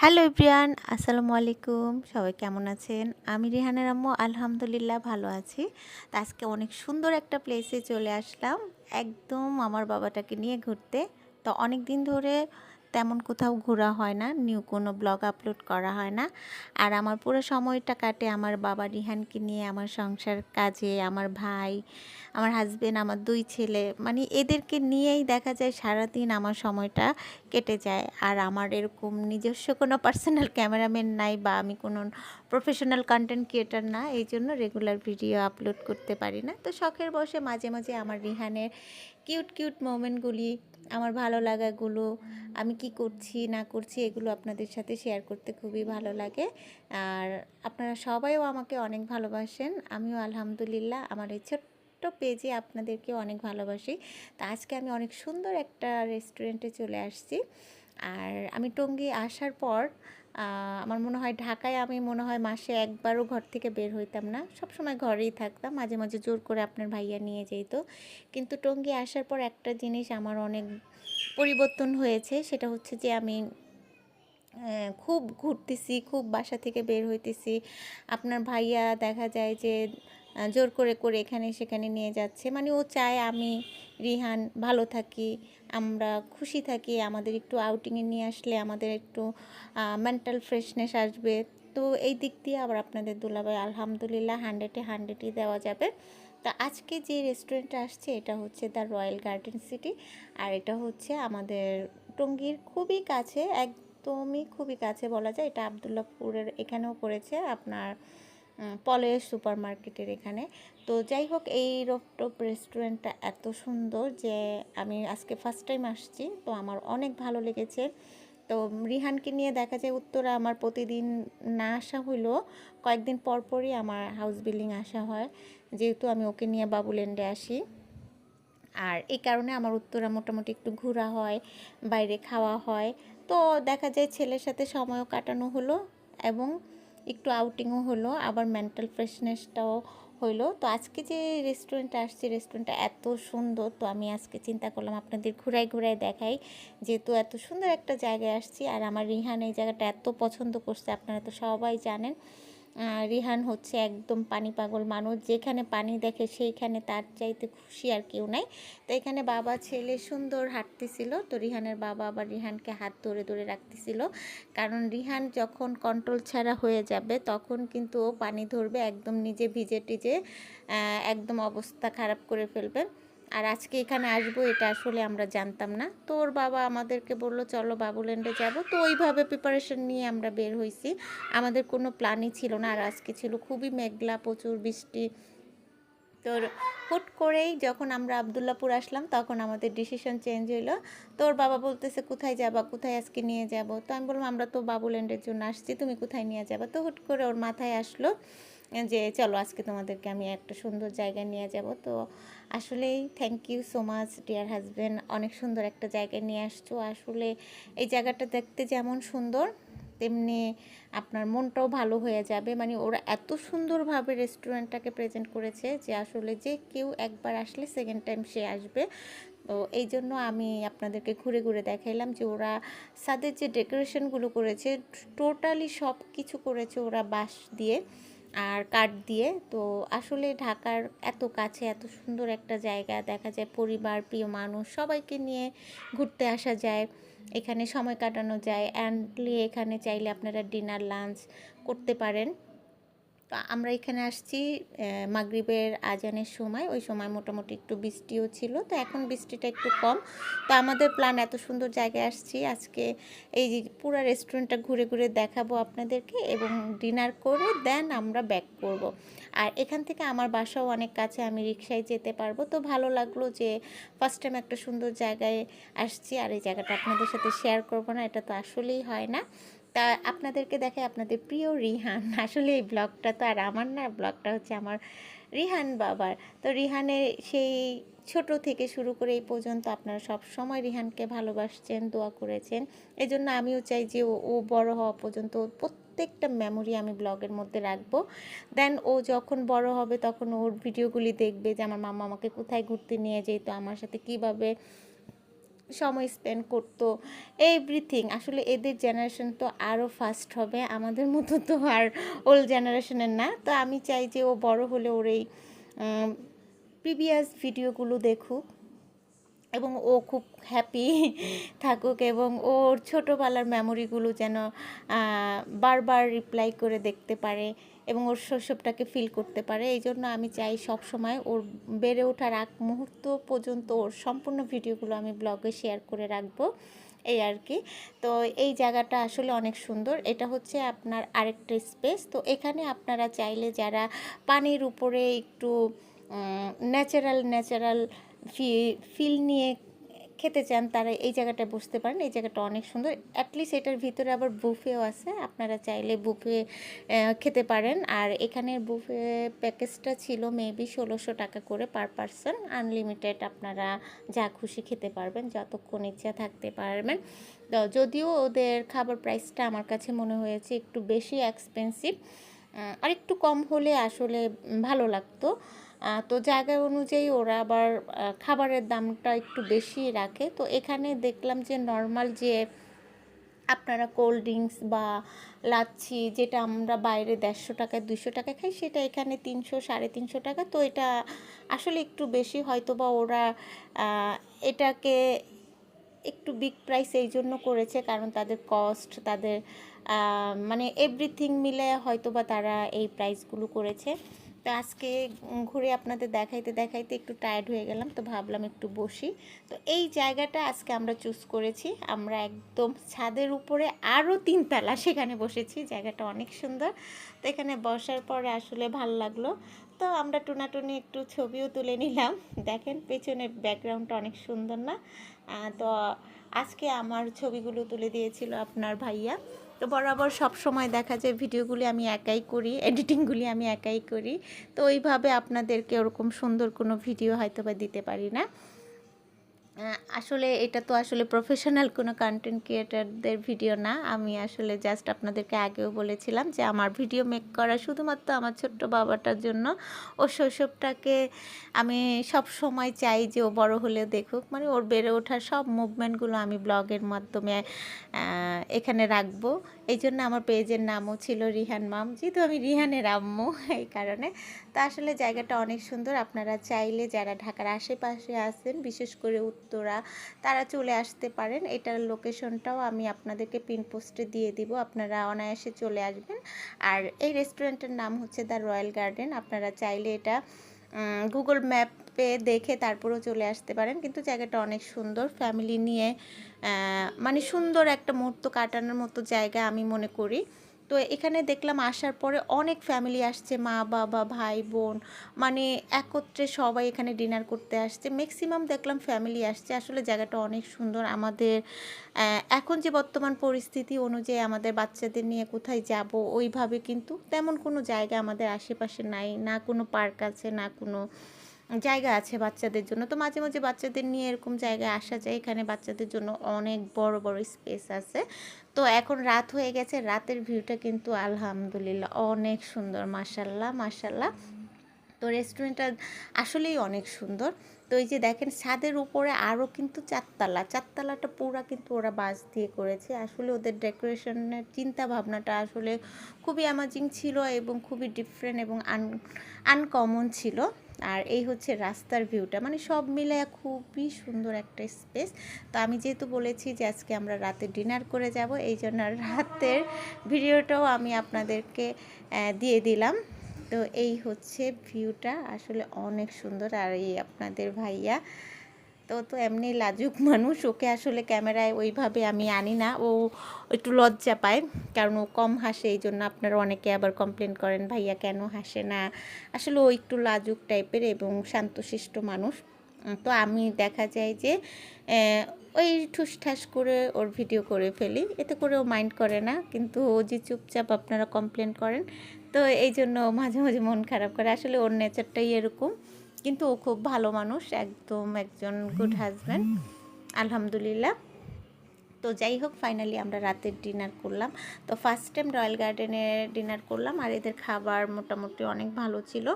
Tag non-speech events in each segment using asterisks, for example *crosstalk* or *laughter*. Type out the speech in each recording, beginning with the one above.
Hello ইব্রিয়ান আসসালামু আলাইকুম। সবাই কেমন আছেন? আমি রিহানের আম্মু, আলহামদুলিল্লাহ ভালো আছি। তা আজকে অনেক সুন্দর একটা প্লেসে চলে আসলাম, একদম আমার বাবাটাকে নিয়ে ঘুরতে। তো অনেক দিন ধরে তেমন কোথাও ঘোরা হয় না, নিউ কোনো ব্লগ আপলোড করা হয় না। আর আমার পুরো সময়টা কাটে আমার বাবা রিহানকে নিয়ে, আমার সংসার কাজে, আমার ভাই, আমার হাজবেন্ড আমার দুই ছেলে। মানে এদেরকে নিয়েই দেখা যায় সারাদিন আমার সময়টা কেটে যায়। আর আমার এরকম নিজস্ব কোনো পার্সোনাল ক্যামেরাম্যান নাই বা আমি কোনো প্রফেশনাল কন্টেন্ট ক্রিয়েটার না এই জন্য রেগুলার ভিডিও আপলোড করতে পারি না। তো শখের বসে মাঝে মাঝে আমার রিহানের কিউট কিউট মোমেন্টগুলি আমার ভালো লাগাগুলো, আমি কি করছি, না করছি, এগুলো আপনাদের সাথে শেয়ার করতে খুবই ভালো লাগে। আর আপনারা সবাইও আমাকে অনেক ভালোবাসেন। আমিও আলহামদুলিল্লাহ, আমার এই ছোট্ট পেজে আপনাদেরকে অনেক ভালোবাসি। তা আজকে আমি অনেক সুন্দর একটা রেস্টুরেন্টে চলে আসছি। আর আমি টঙ্গি আসার পর আমার মনে হয় ঢাকায় আমি মনে হয় মাসে একবারও ঘর থেকে বের হইতাম না। সব সময় ঘরেই থাকতাম। মাঝে মাঝে জোর করে আপনার ভাইয়া নিয়ে যেত। কিন্তু টঙ্গি আসার পর একটা জিনিস আমার অনেক পরিবর্তন হয়েছে। সেটা হচ্ছে যে আমি খুব ঘুরতেছি, খুব বাসা থেকে বের হইতেছি। আপনার ভাইয়া দেখা যায় যে জোর করে করে এখানে সেখানে নিয়ে যাচ্ছে। মানে ও চায় আমি রিহান, ভালো থাকি, আমরা খুশি থাকি, আমাদের একটু আউটিংয়ে নিয়ে আসলে আমাদের একটু মেন্টাল ফ্রেশনেস আসবে। তো এই দিক দিয়ে আবার আপনাদের দুলাভাই আলহামদুলিল্লাহ হান্ড্রেডে হান্ড্রেডই দেওয়া যাবে। তা আজকে যে রেস্টুরেন্টটা আসছে, এটা হচ্ছে দ্য রয়্যাল গার্ডেন সিটি আর এটা হচ্ছে আমাদের টঙ্গীর খুবই কাছে, একদমই খুবই কাছে বলা যায়। এটা আবদুল্লাপুরের, এখানেও করেছে আপনার পলয়ের সুপার মার্কেটের এখানে। তো যাই হোক, এই রোপটপ রেস্টুরেন্টটা এত সুন্দর যে আমি আজকে ফার্স্ট টাইম আসছি, তো আমার অনেক ভালো লেগেছে। তো রিহানকে নিয়ে দেখা যায় উত্তরা আমার প্রতিদিন না আসা হইল কয়েকদিন পর পরই আমার হাউস বিল্ডিং আসা হয়। যেহেতু আমি ওকে নিয়ে বাবুল্যান্ডে আসি। আর এই কারণে আমার উত্তরা মোটামুটি একটু ঘোরা হয়, বাইরে খাওয়া হয়। তো দেখা যায় ছেলের সাথে সময়ও কাটানো হলো এবং একটু আউটিংও হলো, আবার মেন্টাল ফ্রেশনেসটাও হইল তো আজকে যে রেস্টুরেন্টে আসছি রেস্টুরেন্টটা এত সুন্দর। তো আমি আজকে চিন্তা করলাম আপনাদের ঘুরাই ঘুরাই দেখাই, যেহেতু এত সুন্দর একটা জায়গায় আসছি। আর আমার রিহান এই জায়গাটা এত পছন্দ করছে, আপনারা তো সবাই জানেন। রিহান হচ্ছে একদম পানি পাগল মানুষ। যেখানে পানি দেখে সেইখানে তার চাইতে খুশি আর কেউ নাই। তো এখানে বাবা ছেলে সুন্দর হাঁটতেছিল। তো রিহানের বাবা আবার রিহানকে হাত ধরে ধরে রাখতেছিল। কারণ রিহান যখন কন্ট্রোল ছাড়া হয়ে যাবে, তখন কিন্তু ও পানি ধরবে, একদম নিজে ভিজে টিজে একদম অবস্থা খারাপ করে ফেলবে। আর আজকে এখানে আসব, এটা আসলে আমরা জানতাম না। তো ওর বাবা আমাদেরকে বলল, চলো বাবুল্যান্ডে যাব। তো ওইভাবে প্রিপারেশন নিয়ে আমরা বের হয়েছি আমাদের কোনো প্ল্যানই ছিল না, আর আজকে ছিল খুবই মেঘলা, প্রচুর বৃষ্টি। তোর হুট করেই যখন আমরা আবদুল্লাপুর আসলাম, তখন আমাদের ডিসিশন চেঞ্জ হইল। তোর বাবা বলতেছে, কোথায় যাবা? কোথায় আজকে নিয়ে যাব? তো আমি বললাম, আমরা তো বাবুল্যান্ডের জন্য আসছি, তুমি কোথায় নিয়ে যাবা? তো হুট করে ওর মাথায় আসলো যে চলো আজকে তোমাদেরকে আমি একটা সুন্দর জায়গায় নিয়ে যাব। তো আসলেই thank you so much dear husband অনেক সুন্দর একটা জায়গায় নিয়ে আসছো। আসলে এই জায়গাটা দেখতে যেমন সুন্দর, তেমনি আপনার মনটাও ভালো হয়ে যাবে। মানে ওরা এত সুন্দরভাবে রেস্টুরেন্টটাকে প্রেজেন্ট করেছে যে আসলে যে কেউ একবার আসলে সেকেন্ড টাইম সে আসবে। তো এই জন্য আমি আপনাদেরকে ঘুরে ঘুরে দেখাইলাম যে ওরা সাদের যে ডেকোরেশনগুলো করেছে টোটালি সব কিছু করেছে ওরা বাঁশ দিয়ে। আর কাঠ দিয়ে। তো আসলে ঢাকার এত কাছে এত সুন্দর একটা জায়গা, দেখা যায় পরিবার, প্রিয় মানুষ, সবাইকে নিয়ে ঘুরতে আসা যায়, এখানে সময় কাটানো যায়। অ্যান্ডলি এখানে চাইলে আপনারা ডিনার লাঞ্চ করতে পারেন। তো আমরা এখানে আসছি মাগরিবের আজানের সময়। ওই সময় মোটামুটি একটু বৃষ্টিও ছিল, তো এখন বৃষ্টিটা একটু কম। তো আমাদের প্ল্যান এত সুন্দর জায়গায় আসছি। আজকে এই যে পুরো রেস্টুরেন্টটা ঘুরে ঘুরে দেখাবো আপনাদেরকে এবং ডিনার করে দেন আমরা ব্যাক করব। আর এখান থেকে আমার বাসাও অনেক কাছে, আমি রিক্সায় যেতে পারব। তো ভালো লাগল যে ফার্স্ট টাইম একটা সুন্দর জায়গায় আসছি। আর এই জায়গাটা আপনাদের সাথে শেয়ার করব না, এটা তো আসলেই হয় না। তা আপনাদেরকে দেখে আপনাদের প্রিয় রিহান। *laughs* আসলে এই ব্লগটা তো আর আমার না ব্লগটা হচ্ছে আমার রিহান বাবার। তো রিহানের সেই ছোট থেকে শুরু করে এই পর্যন্ত আপনারা সব সময় রিহানকে ভালোবাসছেন, দোয়া করেছেন। এই জন্য আমিও চাই যে ও বড় হওয়া পর্যন্ত প্রত্যেকটা মেমোরি আমি ব্লগের মধ্যে রাখব। দেন ও যখন বড় হবে তখন ওর ভিডিওগুলি দেখবে যে আমার মামা আমাকে কোথায় ঘুরতে নিয়ে যেত, আমার সাথে কীভাবে সময় স্পেন্ড করতো এভরিথিং আসলে এদের জেনারেশন তো আরও ফাস্ট হবে, আমাদের মতো তো আর ওল্ড জেনারেশনের না। তো আমি চাই যে ও বড় হলে ওর এই প্রিভিয়াস ভিডিওগুলো দেখুক এবং ও খুব হ্যাপি থাকুক এবং ওর ছোটোবেলার মেমোরিগুলো যেন বারবার রিপ্লাই করে দেখতে পারে। এবং ওর শৈশবটাকে ফিল করতে পারে। এই জন্য আমি চাই সব সময় ওর বেড়ে ওঠার আগ মুহূর্ত পর্যন্ত ওর সম্পূর্ণ ভিডিওগুলো আমি ব্লগে শেয়ার করে রাখব। এই আর কি। তো এই জায়গাটা আসলে অনেক সুন্দর। এটা হচ্ছে আপনার আরেকটা স্পেস তো এখানে আপনারা চাইলে যারা পানির উপরে একটু ন্যাচারাল ন্যাচারাল ফি ফিল নিয়ে খেতে চান, তারা এই জায়গাটায় বসতে পারেন, এই জায়গাটা অনেক সুন্দর। অ্যাটলিস্ট এটার ভিতরে আবার বুফেও আছে, আপনারা চাইলে বুফে খেতে পারেন। আর এখানের বুফে প্যাকেজটা ছিল মেবি ষোলোশো টাকা করে পার পারসন আনলিমিটেড আপনারা যা খুশি খেতে পারবেন, যতক্ষণ ইচ্ছা থাকতে পারবেন। যদিও ওদের খাবার প্রাইসটা আমার কাছে মনে হয়েছে একটু বেশি এক্সপেন্সিভ আর একটু কম হলে আসলে ভালো লাগতো। তো জায়গা অনুযায়ী ওরা আবার খাবারের দামটা একটু বেশি রাখে। তো এখানে দেখলাম যে নর্মাল যে আপনারা কোল্ড ড্রিঙ্কস বা লাচ্ছি যেটা আমরা বাইরে দেড়শো টাকায় দুশো টাকায় খাই, সেটা এখানে তিনশো, সাড়ে তিনশো টাকা। তো এটা আসলে একটু বেশি হয়তো বা ওরা এটাকে একটু বিগ প্রাইস এই জন্য করেছে কারণ তাদের কস্ট তাদের মানে এভরিথিং মিলে হয়তো বা তারা এই প্রাইসগুলো করেছে। তো আজকে ঘুরে আপনাদের দেখাইতে দেখাইতে একটু টায়ার্ড হয়ে গেলাম, তো ভাবলাম একটু বসি। তো এই জায়গাটা আজকে আমরা চুজ করেছি। আমরা একদম ছাদের উপরে আরও তিনতলা সেখানে বসেছি, জায়গাটা অনেক সুন্দর। তো এখানে বসার পরে আসলে ভালো লাগল। তো আমরা টুনাটুনি একটু ছবিও তুলে নিলাম। দেখেন পেছনের ব্যাকগ্রাউন্ডটা অনেক সুন্দর না? তো আজকে আমার ছবিগুলো তুলে দিয়েছিল আপনার ভাইয়া। তো বরাবর সব সময় দেখা যায় ভিডিওগুলি আমি একাই করি এডিটিংগুলি আমি একাই করি। তো ওইভাবে আপনাদেরকে ওরকম সুন্দর কোনো ভিডিও হয়তো বা দিতে পারি না। আসলে এটা তো আসলে প্রফেশনাল কোনো কন্টেন্ট ক্রিয়েটারদের ভিডিও না। আমি আসলে জাস্ট আপনাদেরকে আগেও বলেছিলাম যে আমার ভিডিও মেক করা শুধুমাত্র আমার ছোট্ট বাবাটার জন্য। ও শৈশবটাকে আমি সব সময় চাই যে ও বড় হলে দেখুক। মানে ওর বেড়ে ওঠার সব মুভমেন্টগুলো আমি ব্লগের মাধ্যমে এখানে রাখব। এই জন্য আমার পেজের নামও ছিল রিহান মাম। যেহেতু আমি রিহানের আম্মু এই কারণে। তা আসলে জায়গাটা অনেক সুন্দর। আপনারা চাইলে যারা ঢাকার আশেপাশে আছেন, বিশেষ করে উত্তরা, তারা চলে আসতে পারেন। এটার লোকেশনটাও আমি আপনাদেরকে পিন পোস্টে দিয়ে দিব। আপনারা অনায়াসে চলে আসবেন। আর এই রেস্টুরেন্টের নাম হচ্ছে দ্য রয়্যাল গার্ডেন আপনারা চাইলে এটা গুগল ম্যাপে দেখে তারপরেও চলে আসতে পারেন। কিন্তু জায়গাটা অনেক সুন্দর। ফ্যামিলি নিয়ে মানে সুন্দর একটা মুহূর্ত কাটানোর মতো জায়গা আমি মনে করি। তো এখানে দেখলাম আসার পরে অনেক ফ্যামিলি আসছে, মা, বাবা, ভাই, বোন মানে একত্রে সবাই এখানে ডিনার করতে আসছে। ম্যাক্সিমাম দেখলাম ফ্যামিলি আসছে। আসলে জায়গাটা অনেক সুন্দর। আমাদের এখন যে বর্তমান পরিস্থিতি অনুযায়ী আমাদের বাচ্চাদের নিয়ে কোথায় যাব, ওইভাবে কিন্তু তেমন কোনো জায়গা আমাদের আশেপাশে নাই। না কোনো পার্ক আছে, না কোনো জায়গা আছে বাচ্চাদের জন্য। তো মাঝে মাঝে বাচ্চাদের নিয়ে এরকম জায়গায় আসা যায়। এখানে বাচ্চাদের জন্য অনেক বড় বড় স্পেস আছে। তো এখন রাত হয়ে গেছে। রাতের ভিউটা কিন্তু আলহামদুলিল্লাহ অনেক সুন্দর। মাসাল্লাহ মাসাল্লাহ তো রেস্টুরেন্টটা আসলেই অনেক সুন্দর। তো এই যে দেখেন, ছাদের উপরে আরও কিন্তু চারতলা। চারতলাটা পুরো কিন্তু ওরা বাঁশ দিয়ে করেছে। আসলে ওদের ডেকোরেশনের চিন্তা ভাবনাটা আসলে খুবই অ্যামাজিং ছিল এবং খুবই ডিফারেন্ট এবং আন আনকমন ছিল। আর এই হচ্ছে রাস্তার ভিউটা। মানে সব মিলে খুবই সুন্দর একটা স্পেস তো আমি যেহেতু বলেছি যে আজকে আমরা রাতে ডিনার করে যাব, এই জন্য রাতের ভিডিওটাও আমি আপনাদেরকে দিয়ে দিলাম। তো এই হচ্ছে ভিউটা। আসলে অনেক সুন্দর। আর এই আপনাদের ভাইয়া তো তো এমনি লাজুক *laughs* মানুষ, ওকে আসলে ক্যামেরায় ওইভাবে আমি আনি না। ও একটু লজ্জা পায়, কারণ ও কম হাসে এই জন্য আপনারা অনেকে আবার কমপ্লেন করেন, ভাইয়া কেন হাসে না? আসলে ও একটু লাজুক টাইপের এবং শান্তশিষ্ট মানুষ। তো আমি দেখা যায় যে ওই ঠুসঠাস করে ওর ভিডিও করে ফেলি। এতে করে ও মাইন্ড করে না, কিন্তু ও যে চুপচাপ আপনারা কমপ্লেন করেন, তো এই জন্য মাঝে মাঝে মন খারাপ করে। আসলে ওর নেচারটাই এরকম। কিন্তু ও খুব ভালো মানুষ, একদম একজন গুড হাজব্যান্ড আলহামদুলিল্লাহ। তো যাই হোক ফাইনালি আমরা রাতের ডিনার করলাম। তো ফার্স্ট টাইম রয়্যাল গার্ডেনে ডিনার করলাম আর এদের খাবার মোটামুটি অনেক ভালো ছিল।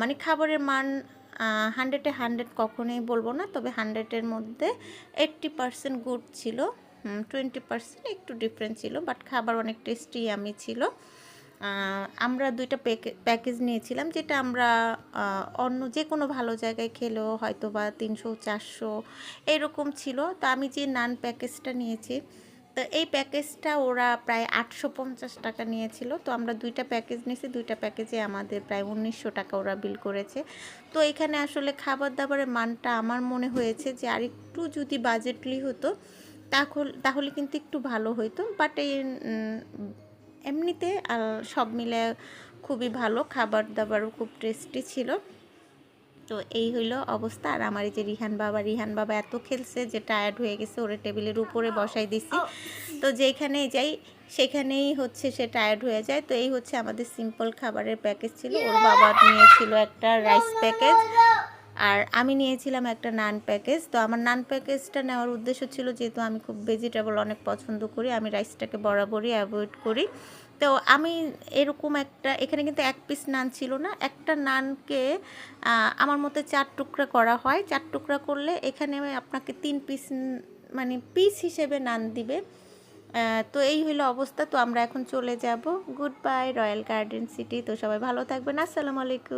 মানে খাবারের মান হান্ড্রেডে হান্ড্রেড কখনোই বলব না, তবে হান্ড্রেডের মধ্যে এইট্টি পার্সেন্ট গুড ছিল। টোয়েন্টি পার্সেন্ট একটু ডিফারেন্ট ছিল বাট খাবার অনেক টেস্টি আমি ছিল। আমরা দুইটা প্যাকেজ নিয়েছিলাম যেটা আমরা অন্য যে কোনো ভালো জায়গায় খেলেও হয়তো বা তিনশো, চারশো এরকম ছিল। তো আমি যে নান প্যাকেজটা নিয়েছি, তো এই প্যাকেজটা ওরা প্রায় আটশো পঞ্চাশ টাকা নিয়েছিল। তো আমরা দুইটা প্যাকেজ নিয়েছি, দুইটা প্যাকেজে আমাদের প্রায় উনিশশো টাকা ওরা বিল করেছে। তো এখানে আসলে খাবার দাবারের মানটা আমার মনে হয়েছে যে আরেকটু যদি বাজেটলি হতো, তাহলে তাহলে কিন্তু একটু ভালো হতো বাট এই এমনিতে আহ, সব মিলে খুবই ভালো। খাবার দাবারও খুব টেস্টি ছিল। তো এই হইল অবস্থা। আর আমার এই যে রিহান বাবা রিহান বাবা এত খেলছে যে টায়ার্ড হয়ে গেছে। ওরে টেবিলের উপরে বসাই দিছি। তো যেখানেই যাই সেখানেই হচ্ছে সে টায়ার্ড হয়ে যায়। তো এই হচ্ছে আমাদের সিম্পল খাবারের প্যাকেজ ছিল। ওর বাবা নিয়েছিল একটা রাইস প্যাকেজ আর আমি নিয়েছিলাম একটা নান প্যাকেজ। তো আমার নান প্যাকেজটা নেওয়ার উদ্দেশ্য ছিল যেহেতু আমি খুব ভেজিটেবল অনেক পছন্দ করি, আমি রাইসটাকে বরাবরই অ্যাভয়েড করি। তো আমি এরকম একটা, এখানে কিন্তু এক পিস নান ছিল না, একটা নানকে আমার মতে চার টুকরা করা হয়। চার টুকরা করলে এখানে আপনাকে তিন পিস মানে পিস হিসেবে নান দিবে। তো এই হলো অবস্থা। তো আমরা এখন চলে যাব। Good bye royal garden city তো সবাই ভালো থাকবেন। আসসালামু আলাইকুম।